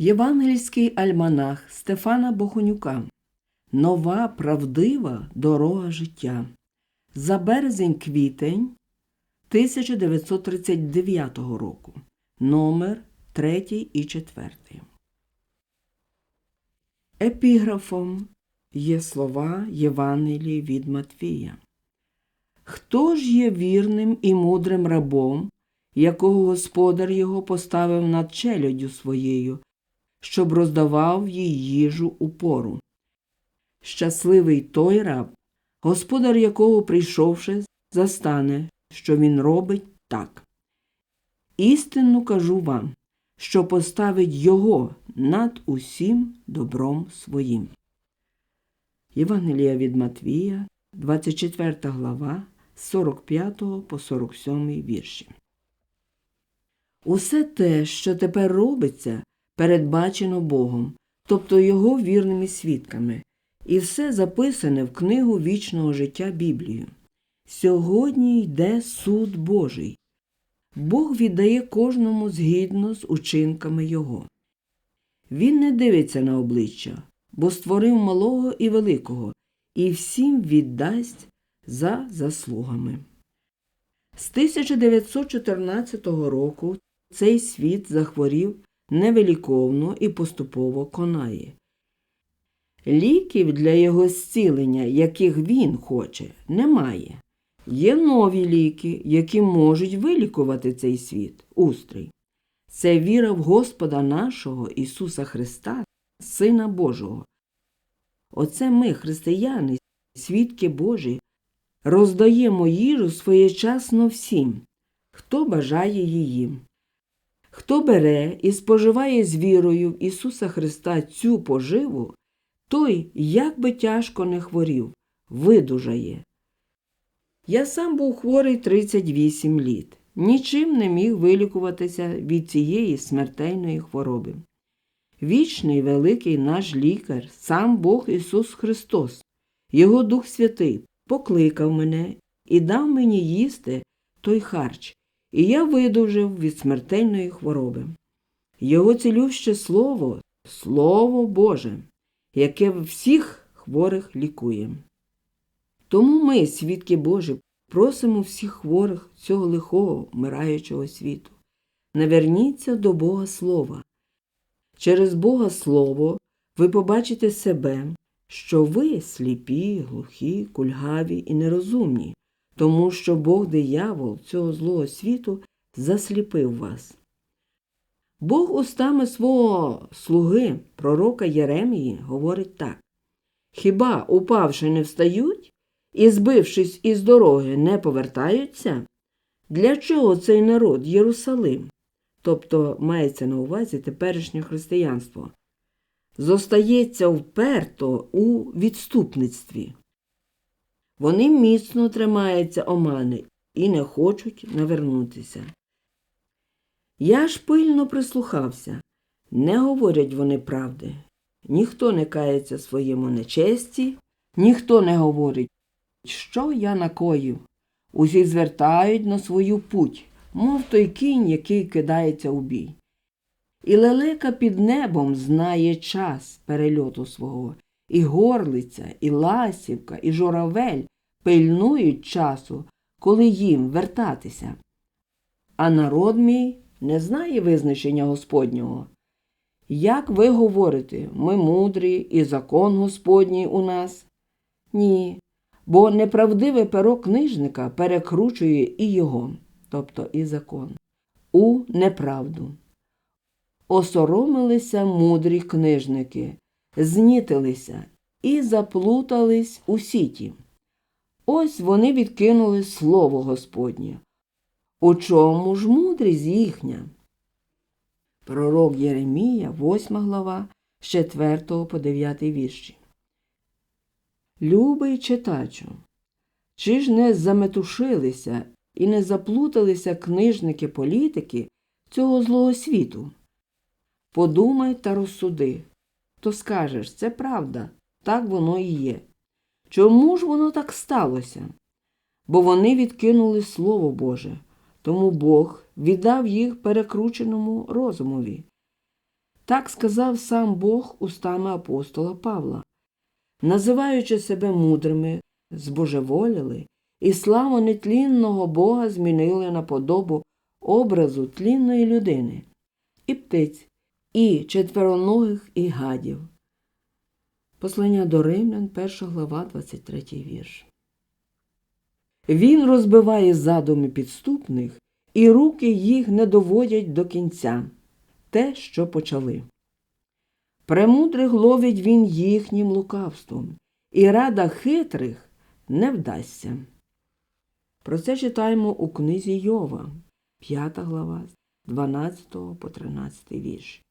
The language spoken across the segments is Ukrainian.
Євангельський альманах Стефана Бохонюка. Нова правдива дорога життя. За березень-квітень 1939 року. Номер 3 і 4. Епіграфом є слова Євангелії від Матвія. Хто ж є вірним і мудрим рабом, якого господар його поставив над челядю своєю, щоб роздавав їй їжу у пору? Щасливий той раб, господар якого, прийшовши, застане, що він робить так. Істинно кажу вам, що поставить його над усім добром своїм. Євангелія від Матвія, 24 глава, з 45 по 47 вірші. Усе те, що тепер робиться, передбачено Богом, тобто Його вірними свідками, і все записане в книгу вічного життя Біблію. Сьогодні йде суд Божий. Бог віддає кожному згідно з учинками Його. Він не дивиться на обличчя, бо створив малого і великого, і всім віддасть за заслугами. З 1914 року цей світ захворів невеликовно і поступово конає. Ліків для його зцілення, яких він хоче, немає. Є нові ліки, які можуть вилікувати цей світ, устрій. Це віра в Господа нашого Ісуса Христа, Сина Божого. Оце ми, християни, свідки Божі, роздаємо їжу своєчасно всім, хто бажає її. Хто бере і споживає з вірою в Ісуса Христа цю поживу, той, як би тяжко не хворів, видужає. Я сам був хворий 38 літ, нічим не міг вилікуватися від цієї смертельної хвороби. Вічний великий наш лікар, сам Бог Ісус Христос, Його Дух Святий, покликав мене і дав мені їсти той харч, і я видужив від смертельної хвороби. Його цілюще слово, Слово Боже, яке всіх хворих лікує. Тому ми, свідки Божі, просимо всіх хворих цього лихого вмираючого світу. Наверніться до Бога Слова. Через Бога Слово ви побачите себе, що ви сліпі, глухі, кульгаві і нерозумні, тому що Бог диявол цього злого світу засліпив вас. Бог устами свого слуги, пророка Єремії, говорить так Хіба, упавши, не встають і, збившись із дороги, не повертаються? Для чого цей народ Єрусалим? Тобто мається на увазі теперішнє християнство, зостається вперто у відступництві. Вони міцно тримаються омани і не хочуть навернутися. Я ж пильно прислухався. Не говорять вони правди. Ніхто не кається своєму нечесті, ніхто не говорить, що я накоїв. Усі звертають на свою путь, мов той кінь, який кидається у бій. І лелека під небом знає час перельоту свого, і горлиця, і ласівка, і журавель пильнують часу, коли їм вертатися. А народ мій не знає визначення Господнього. Як ви говорите, ми мудрі і закон Господній у нас? Ні, бо неправдиве перо книжника перекручує і його, тобто і закон, у неправду. Осоромилися мудрі книжники, знітилися і заплутались у сіті. Ось вони відкинули слово Господнє. У чому ж мудрість їхня? Пророк Єремія, 8 глава, з 4 по 9 вірші. Любий читачу, чи ж не заметушилися і не заплуталися книжники політики цього злого світу? Подумай та розсуди. То скажеш, це правда, так воно і є. Чому ж воно так сталося? Бо вони відкинули Слово Боже, тому Бог віддав їх перекрученому розумові. Так сказав сам Бог устами апостола Павла. Називаючи себе мудрими, збожеволіли, і славу нетлінного Бога змінили на подобу образу тлінної людини, і птиць, і четвероногих, і гадів. Послання до Римлян, 1 глава, 23 вірш. Він розбиває задуми підступних, і руки їх не доводять до кінця те, що почали. Премудрих ловить він їхнім лукавством, і рада хитрих не вдасться. Про це читаємо у книзі Йова, 5 глава, 12 по 13 вірш.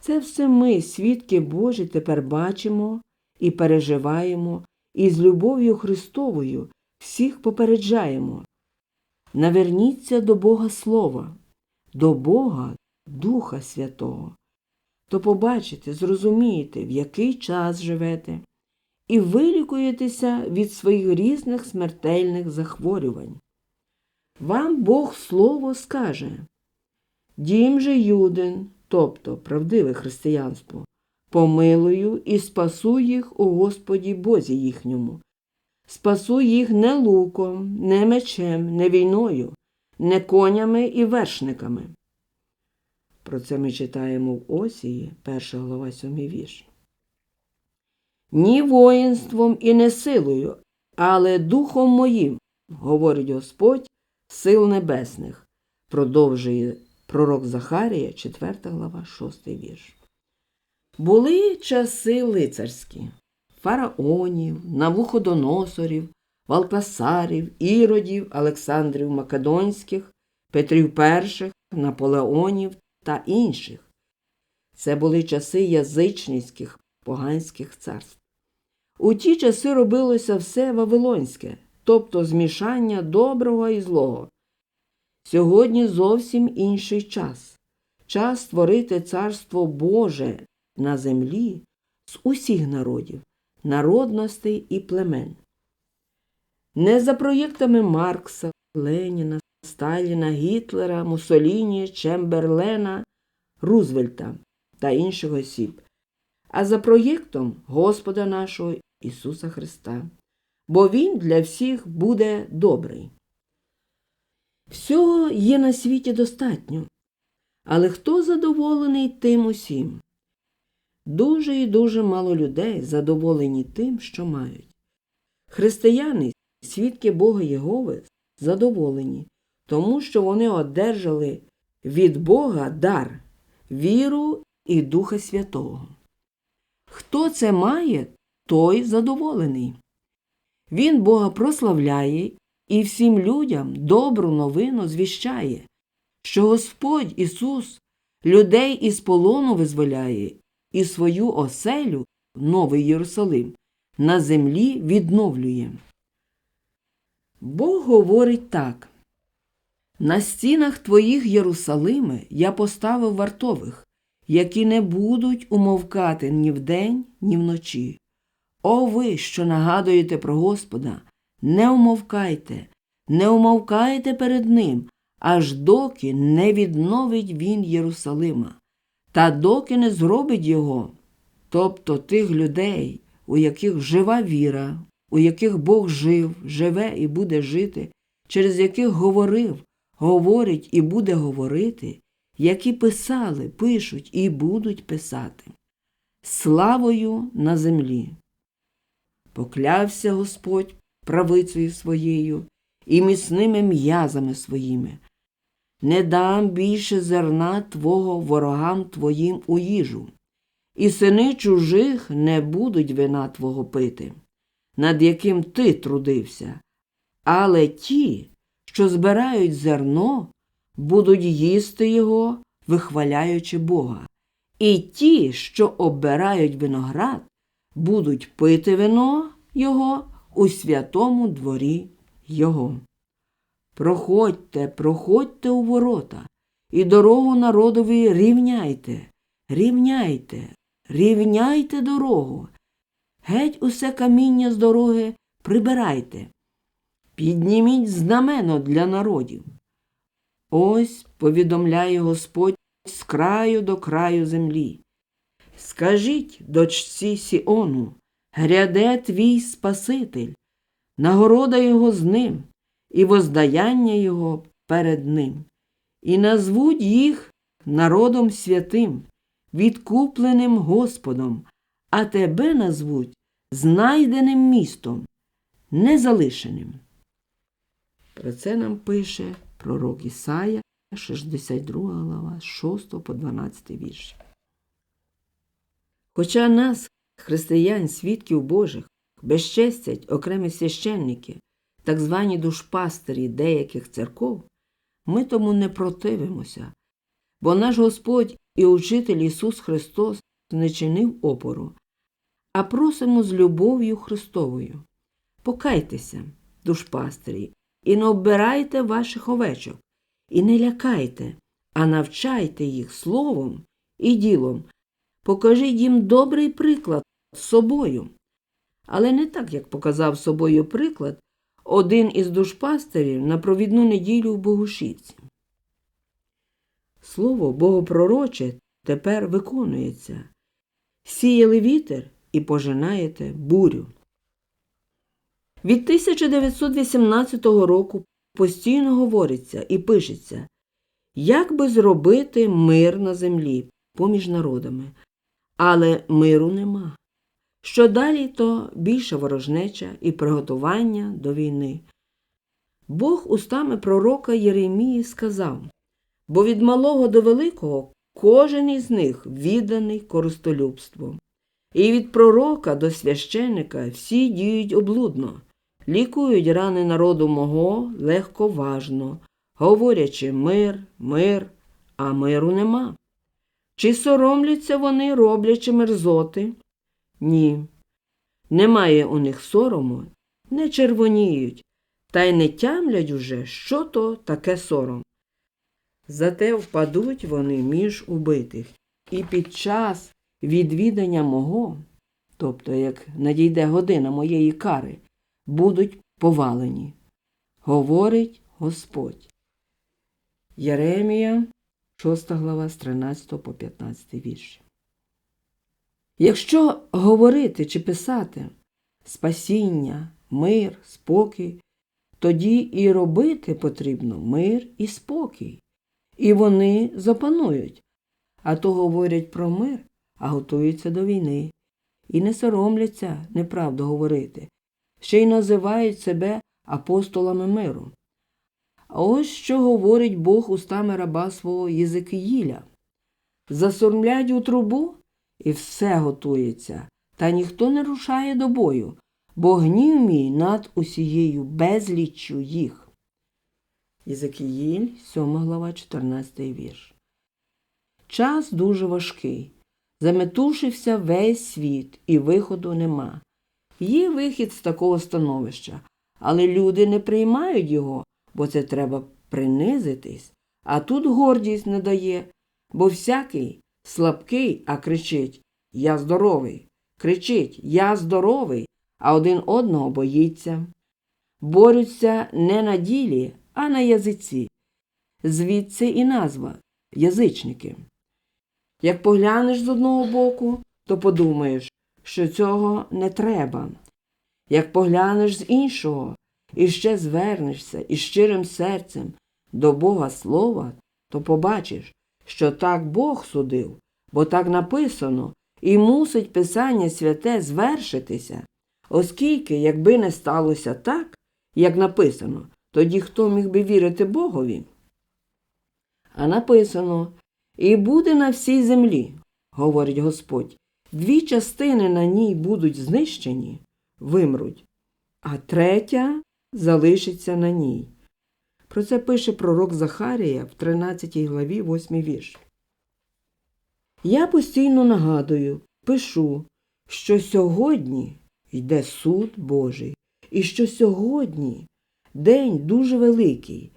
Це все ми, свідки Божі, тепер бачимо і переживаємо, і з любов'ю Христовою всіх попереджаємо. Наверніться до Бога Слова, до Бога Духа Святого, то побачите, зрозумієте, в який час живете, і вилікуєтеся від своїх різних смертельних захворювань. Вам Бог Слово скаже Дім же Юдин, тобто правдиве християнство, помилую і спасу їх у Господі Бозі їхньому. Спасу їх не луком, не мечем, не війною, не конями і вершниками. Про це ми читаємо в Осії, 1 глава 7 вірш. Ні воїнством і не силою, але духом моїм, говорить Господь сил небесних, продовжує пророк Захарія, 4 глава, 6 вірш. Були часи лицарські фараонів, навуходоносорів, Валтасарів, Іродів, Олександрів Македонських, Петрів І, Наполеонів та інших. Це були часи язичницьких поганських царств. У ті часи робилося все вавилонське, тобто змішання доброго і злого. Сьогодні зовсім інший час час створити царство Боже на землі з усіх народів, народностей і племен. Не за проєктами Маркса, Леніна, Сталіна, Гітлера, Муссоліні, Чемберлена, Рузвельта та інших осіб, а за проєктом Господа нашого Ісуса Христа, бо Він для всіх буде добрий. Всього є на світі достатньо, але хто задоволений тим усім? Дуже і дуже мало людей задоволені тим, що мають. Християни, свідки Бога Єгови, задоволені, тому що вони одержали від Бога дар, віру і Духа Святого. Хто це має, той задоволений. Він Бога прославляє і всім людям добру новину звіщає, що Господь Ісус людей із полону визволяє і свою оселю, Новий Єрусалим, на землі відновлює. Бог говорить так на стінах твоїх Єрусалими я поставив вартових, які не будуть умовкати ні вдень, ні вночі. О ви, що нагадуєте про Господа, не умовкайте, не умовкайте перед Ним, аж доки не відновить Він Єрусалима, та доки не зробить його, тобто тих людей, у яких жива віра, у яких Бог жив, живе і буде жити, через яких говорив, говорить і буде говорити, які писали, пишуть і будуть писати. Славою на землі. Поклявся Господь правицею своєю і міцними м'язами своїми. Не дам більше зерна твого ворогам твоїм у їжу, і сини чужих не будуть вина твого пити, над яким ти трудився, але ті, що збирають зерно, будуть їсти його, вихваляючи Бога, і ті, що оббирають виноград, будуть пити вино його у святому дворі його. Проходьте, проходьте у ворота, і дорогу народові рівняйте, рівняйте, рівняйте дорогу. Геть усе каміння з дороги прибирайте, підніміть знамено для народів. Ось повідомляє Господь з краю до краю землі. Скажіть, дочці Сіону, гряде твій Спаситель, нагорода його з ним, і воздаяння його перед ним, і назвуть їх народом святим, відкупленим Господом, а тебе назвуть знайденим містом, незалишеним. Про це нам пише пророк Ісая, 62 глава, 6 по 12 вірш. Хоча нас, християн, свідків Божих, безчестять окремі священники, так звані душпастері деяких церков, ми тому не противимося, бо наш Господь і Учитель Ісус Христос не чинив опору, а просимо з любов'ю Христовою. Покайтеся, душпастері, і не оббирайте ваших овечок, і не лякайте, а навчайте їх словом і ділом. Покажіть їм добрий приклад собою. Але не так, як показав собою приклад один із душпастерів на провідну неділю в Богушівці. Слово богопророче тепер виконується. Сіяли вітер і пожинаєте бурю. Від 1918 року постійно говориться і пишеться, як би зробити мир на землі поміж народами. Але миру нема. Що далі, то більше ворожнеча і приготування до війни. Бог устами пророка Єремії сказав бо від малого до великого кожен із них відданий користолюбству. І від пророка до священика всі діють облудно, лікують рани народу мого легковажно, говорячи мир, мир, а миру нема. Чи соромляться вони, роблячи мерзоти? Ні. Немає у них сорому, не червоніють, та й не тямлять уже, що то таке сором. Зате впадуть вони між убитих, і під час відвідання мого, тобто як надійде година моєї кари, будуть повалені. Говорить Господь. Єремія, 6 глава з 13 по 15 вірш. Якщо говорити чи писати спасіння, мир, спокій, тоді і робити потрібно мир і спокій. І вони запанують, а то говорять про мир, а готуються до війни. І не соромляться неправду говорити, ще й називають себе апостолами миру. А ось що говорить Бог устами раба свого Єзикиїля. Засормлять у трубу і все готується, та ніхто не рушає до бою, бо гнів мій над усією безліччю їх. Єзекіїль, 7 глава, 14 вірш. Час дуже важкий. Заметушився весь світ, і виходу нема. Є вихід з такого становища, але люди не приймають його, бо це треба принизитись, а тут гордість не дає, бо всякий слабкий, а кричить Я здоровий. Кричить Я здоровий, а один одного боїться. Борються не на ділі, а на язиці. Звідси і назва язичники. Як поглянеш з одного боку, то подумаєш, що цього не треба. Як поглянеш з іншого і ще звернешся із щирим серцем до Бога Слова, то побачиш, що так Бог судив, бо так написано, і мусить Писання святе звершитися, оскільки, якби не сталося так, як написано, тоді хто міг би вірити Богові? А написано І буде на всій землі, говорить Господь, дві частини на ній будуть знищені, вимруть, а третя залишиться на ній. Про це пише пророк Захарія в 13 главі 8 вірш. Я постійно нагадую, пишу, що сьогодні йде суд Божий, і що сьогодні день дуже великий.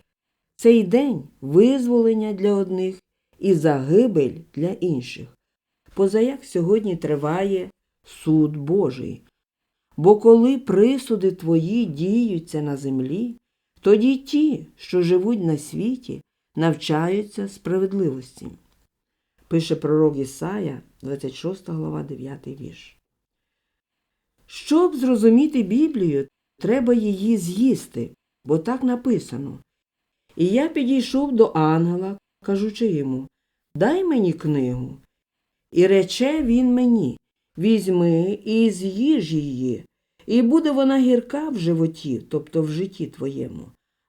Цей день визволення для одних і загибель для інших. Позаяк сьогодні триває суд Божий. Бо коли присуди твої діються на землі, тоді ті, що живуть на світі, навчаються справедливості. пише пророк Ісая, 26 глава, 9 вірш. Щоб зрозуміти Біблію, треба її з'їсти, бо так написано. І я підійшов до ангела, кажучи йому Дай мені книгу. І рече він мені Візьми і з'їж її, і буде вона гірка в животі, тобто в житті твоєму,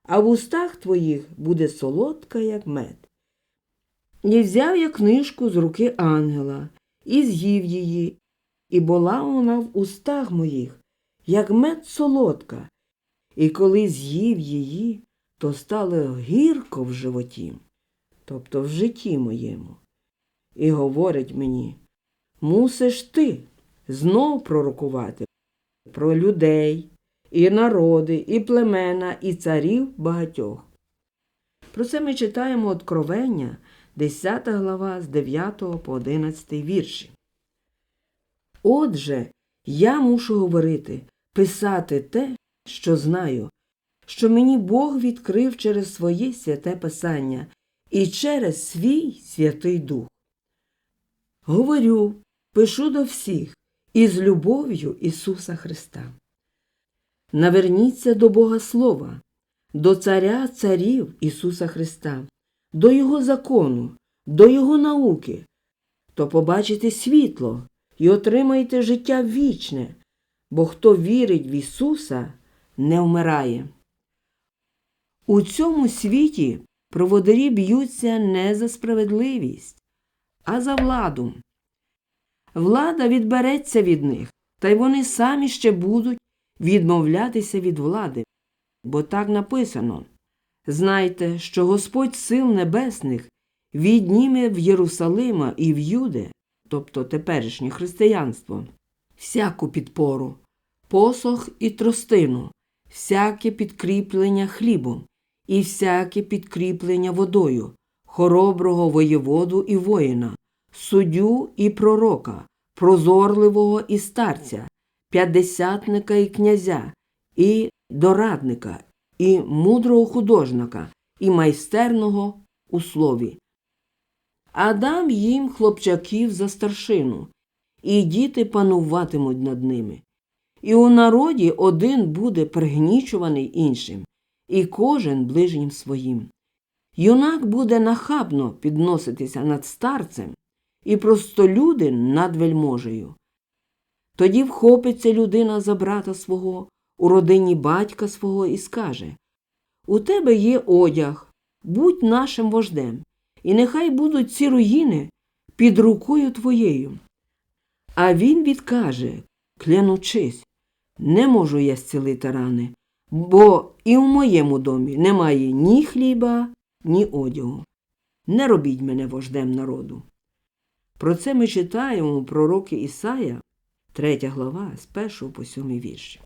а в устах твоїх буде солодка, як мед. І взяв я книжку з руки ангела, і з'їв її, і була вона в устах моїх, як мед солодка, і коли з'їв її, то стало гірко в животі, тобто в житті моєму. І говорить мені, мусиш ти знов пророкувати про людей, і народи, і племена, і царів багатьох. Про це ми читаємо Откровення, 10 глава з 9 по 11 вірші. Отже, я мушу говорити, писати те, що знаю, що мені Бог відкрив через своє святе Писання і через свій Святий Дух. Говорю, пишу до всіх із любов'ю Ісуса Христа. Наверніться до Бога Слова, до Царя Царів Ісуса Христа, до Його закону, до Його науки, то побачите світло і отримаєте життя вічне, бо хто вірить в Ісуса, не вмирає. У цьому світі проводарі б'ються не за справедливість, а за владу. Влада відбереться від них, та й вони самі ще будуть відмовлятися від влади, бо так написано. Знайте, що Господь сил небесних відніме в Єрусалима і в Юде, тобто теперішнє християнство, всяку підпору, посох і тростину, всяке підкріплення хлібом і всяке підкріплення водою, хороброго воєводу і воїна, суддю і пророка, прозорливого і старця, п'ятдесятника і князя, і дорадника, і мудрого художника, і майстерного у слові. А дам їм хлопчаків за старшину, і діти пануватимуть над ними. І у народі один буде пригнічуваний іншим, і кожен ближнім своїм. Юнак буде нахабно підноситися над старцем, і простолюдин над вельможею. Тоді вхопиться людина за брата свого у родині батька свого і скаже У тебе є одяг, будь нашим вождем, і нехай будуть ці руїни під рукою твоєю. А він відкаже, клянучись, не можу я зцілити рани, бо і в моєму домі немає ні хліба, ні одягу. Не робіть мене вождем народу. Про це ми читаємо у пророки Ісая, 3 глава, з 1 по 7 вірші.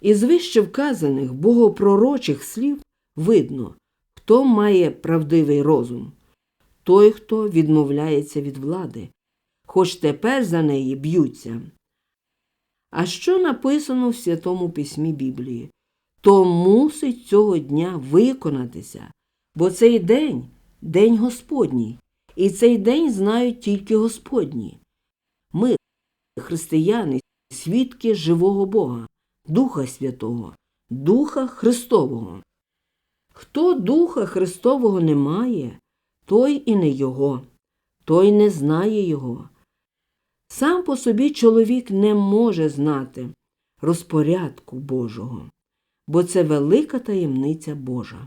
Із вище вказаних богопророчих слів видно, хто має правдивий розум, той, хто відмовляється від влади, хоч тепер за неї б'ються. А що написано в Святому Письмі Біблії? То мусить цього дня виконатися, бо цей день день Господній, і цей день знають тільки Господні. Ми, християни, свідки живого Бога, Духа Святого, Духа Христового. Хто Духа Христового не має, той і не Його, той не знає Його. Сам по собі чоловік не може знати розпорядку Божого, бо це велика таємниця Божа.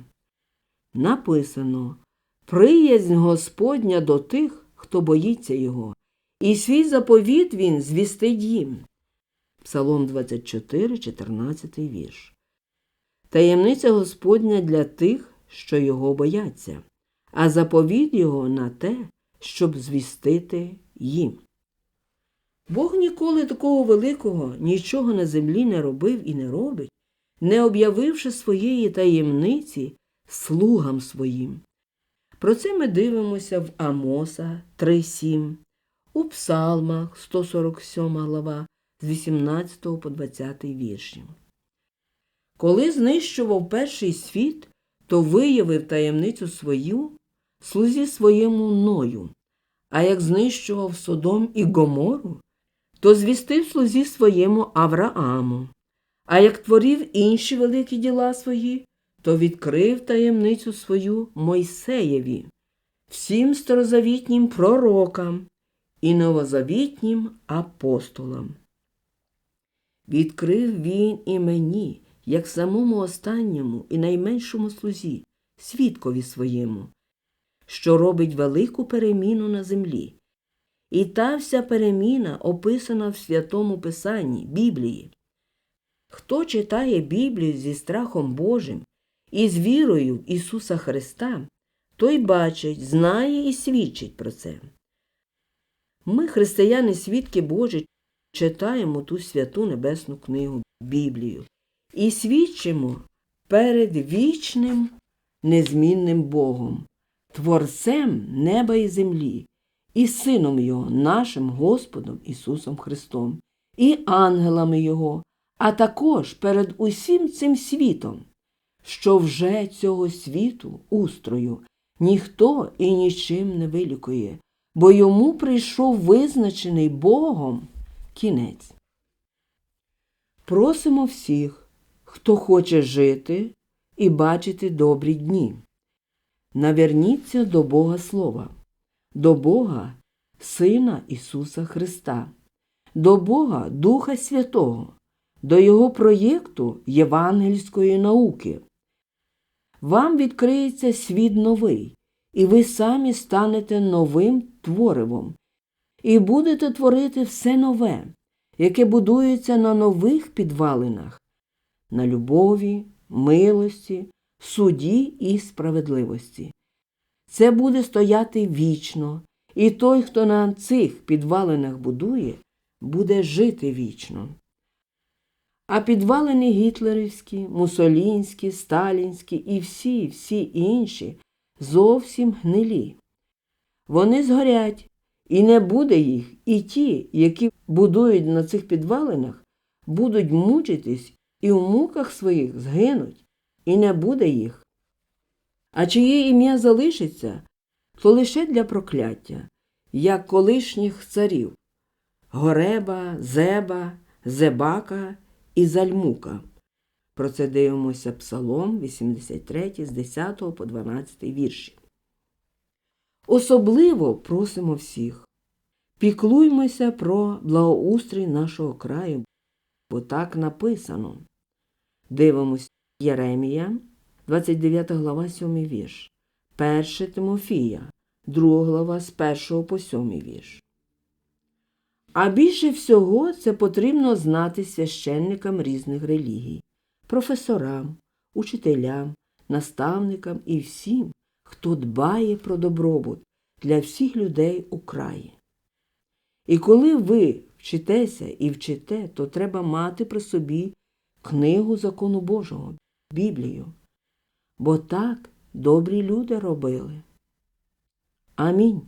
Написано Приязнь Господня до тих, хто боїться Його, і свій заповіт Він звістить їм. Псалом 24, 14 вірш. Таємниця Господня для тих, що його бояться, а заповіт Його на те, щоб звістити їм. Бог ніколи такого великого нічого на землі не робив і не робить, не об'явивши своєї таємниці слугам своїм. Про це ми дивимося в Амоса 3.7, у Псалмах 147 глава з 18 по 20 вірші. Коли знищував перший світ, то виявив таємницю свою слузі своєму ною, а як знищував Содом і Гомору, то звістив слузі своєму Аврааму. А як творив інші великі діла свої, то відкрив таємницю свою Мойсеєві, всім старозавітнім пророкам і новозавітнім апостолам. Відкрив він і мені, як самому останньому і найменшому слузі, свідкові своєму, що робить велику переміну на землі. І та вся переміна описана в Святому Писанні, Біблії. Хто читає Біблію зі страхом Божим і з вірою в Ісуса Христа, той бачить, знає і свідчить про це. Ми, християни, свідки Божі, читаємо ту святу небесну книгу Біблію і свідчимо перед вічним незмінним Богом, Творцем неба і землі, і Сином Його, нашим Господом Ісусом Христом, і ангелами Його, а також перед усім цим світом, що вже цього світу, устрою, ніхто і нічим не вилікує, бо йому прийшов визначений Богом кінець. Просимо всіх, хто хоче жити і бачити добрі дні. Наверніться до Бога Слова, до Бога Сина Ісуса Христа, до Бога Духа Святого, до Його проєкту євангельської науки. Вам відкриється світ новий, і ви самі станете новим творивом, і будете творити все нове, яке будується на нових підвалинах, на любові, милості, суді і справедливості. Це буде стояти вічно, і той, хто на цих підвалинах будує, буде жити вічно. А підвалини гітлерівські, мусолінські, сталінські і всі, всі інші зовсім гнилі. Вони згорять, і не буде їх, і ті, які будують на цих підвалинах, будуть мучитись і в муках своїх згинуть, і не буде їх. А чиє ім'я залишиться, то лише для прокляття, як колишніх царів Гореба, Зеба, Зебака і Зальмука. Про це дивимося Псалом 83 з 10 по 12 вірші. Особливо просимо всіх. Піклуймося про благоустрій нашого краю, бо так написано. Дивимось Єремія, 29 глава, 7 вірш, 1 Тимофія, 2 глава з 1 по 7 вірш. А більше всього це потрібно знати священникам різних релігій, професорам, учителям, наставникам і всім, хто дбає про добробут для всіх людей у краї. І коли ви вчитеся і вчите, то треба мати при собі книгу закону Божого, Біблію. Бо так добрі люди робили. Амінь.